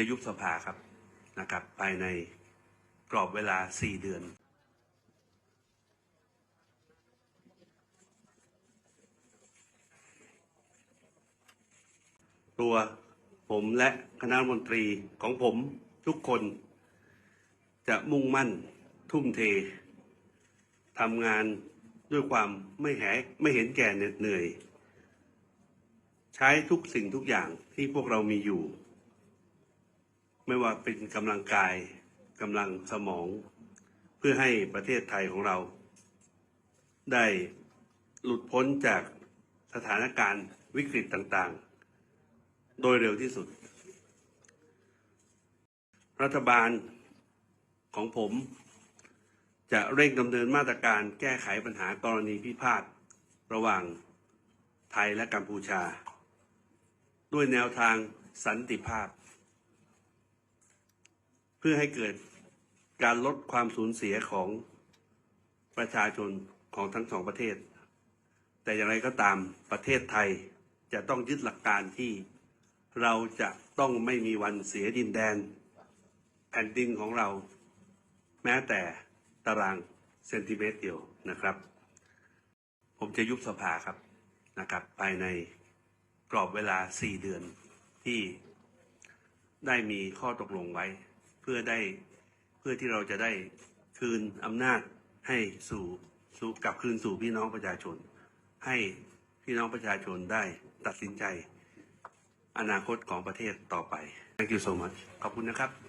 จะยุบสภาครับนะครับ ภายในกรอบเวลา 4 เดือน ตัวผมและคณะมนตรีของผมทุกคนจะมุ่งมั่นทุ่มเททำงานด้วยความไม่แหไม่เห็นแก่เหน็ดเหนื่อย ใช้ทุกสิ่งทุกอย่างที่พวกเรามีอยู่ ไม่ว่าเป็นกำลังกายกำลังสมอง เพื่อให้ประเทศไทยของเรา ได้หลุดพ้นจากสถานการณ์วิกฤตต่างๆ โดยเร็วที่สุด รัฐบาลของผมจะเร่งดำเนินมาตรการแก้ไขปัญหากรณีพิพาทระหว่างไทยและกัมพูชา ด้วยแนวทางสันติภาพ เพื่อให้เกิดการลดความสูญเสียของประชาชนของทั้งสองประเทศ แต่อย่างไรก็ตามประเทศไทยจะต้องยึดหลักการที่เราจะต้องไม่มีวันเสียดินแดน แผ่นดินของเรา แม้แต่ตารางเซนติเมตรเดียวนะครับ ผมจะยุบสภาครับนะครับ ภายในกรอบเวลา 4 เดือนที่ได้มีข้อตกลงไว้ พื่อได้เพื่อที่เราจะได้คืนอำนาจให้สู่สู่กลับคืนสู่พี่น้องประชาชน ให้พี่น้องประชาชนได้ตัดสินใจ อนาคตของประเทศต่อไป Thank you so much ขอบคุณนะครับ